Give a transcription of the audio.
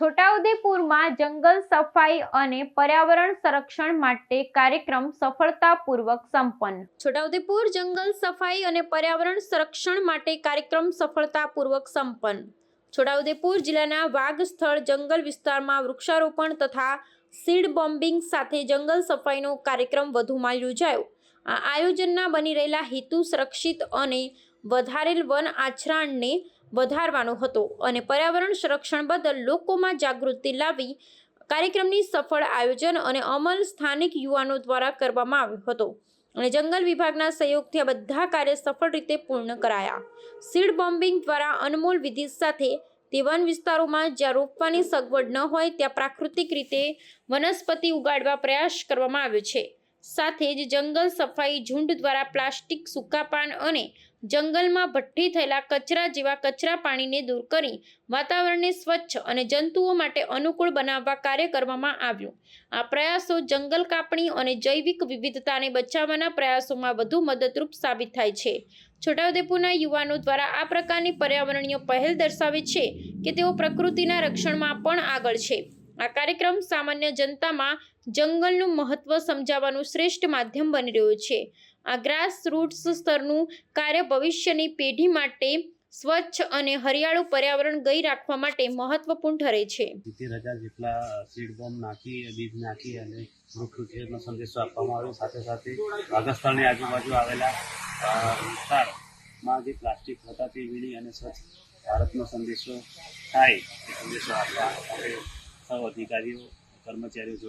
છોટાઉદેપુરમાં જંગલ સફાઈ અને પર્યાવરણ સંરક્ષણ માટે કાર્યક્રમ સફળતાપૂર્વક સંપન્ન. છોટાઉદેપુર જંગલ સફાઈ અને પર્યાવરણ સંરક્ષણ માટે કાર્યક્રમ સફળતાપૂર્વક સંપન્ન. છોટાઉદેપુર જિલ્લાના વાઘ સ્થળ જંગલ વિસ્તારમાં વૃક્ષારોપણ તથા સીડ બોમ્બિંગ સાથે જંગલ સફાઈનો કાર્યક્રમ વધુમાં યોજાયો. આ આયોજનના બની રહેલા હેતુ સુરક્ષિત અને વધારેલ વન આચરણને વધારવાનો હતો અને પર્યાવરણ સંરક્ષણ બદલ લોકોમાં જાગૃતિ લાવી કાર્યક્રમની સફળ આયોજન અને અમલ સ્થાનિક યુવાનો દ્વારા કરવામાં આવ્યો હતો. અને જંગલ વિભાગના સહયોગથી આ બધા કાર્ય સફળ રીતે પૂર્ણ કરાયા. સીડ બોમ્બિંગ દ્વારા અનમોલ વિધિ સાથે તે વન વિસ્તારોમાં જ્યાં રોપવાની સગવડ ન હોય ત્યાં પ્રાકૃતિક રીતે વનસ્પતિ ઉગાડવા પ્રયાસ કરવામાં આવ્યો છે. સાથે જ જંગલ સફાઈ ઝુંડ દ્વારા પ્લાસ્ટિક સૂકા પાન અને જંગલમાં ભઠ્ઠી થયેલા કચરા જેવા કચરા પાણીને દૂર કરી વાતાવરણને સ્વચ્છ અને જંતુઓ માટે અનુકૂળ બનાવવા કાર્ય કરવામાં આવ્યું. આ પ્રયાસો જંગલ કાપણી અને જૈવિક વિવિધતાને બચાવવાના પ્રયાસોમાં વધુ મદદરૂપ સાબિત થાય છે. છોટાઉદેપુરના યુવાનો દ્વારા આ પ્રકારની પર્યાવરણીય પહેલ દર્શાવે છે કે તેઓ પ્રકૃતિના રક્ષણમાં પણ આગળ છે. આ કાર્યક્રમ સામાન્ય જનતામાં જંગલનું મહત્વ સમજાવવાનું શ્રેષ્ઠ માધ્યમ બની રહ્યું છે. આ ગ્રાસ રૂટ્સ સ્તરનું કાર્ય ભવિષ્યની પેઢી માટે સ્વચ્છ અને હરિયાળું પર્યાવરણ ગઈ રાખવા માટે મહત્વપૂર્ણ ઠરે છે. સિત્તેર હજાર જેટલા સીડ બોમ્બ નાખી, બીજ નાખી અને વૃક્ષ ઉછેરનો સંદેશો આપવામાં આવ્યો. સાથે સાથે વાઘસ્થળની આજુબાજુ આવેલા વિસ્તારમાં જે પ્લાસ્ટિક હતા તે વીણી અને સ્વચ્છ ભારતનો સંદેશો થાય, એ સંદેશો આપવા માટે સૌ અધિકારીઓ કર્મચારીઓ જોડાયા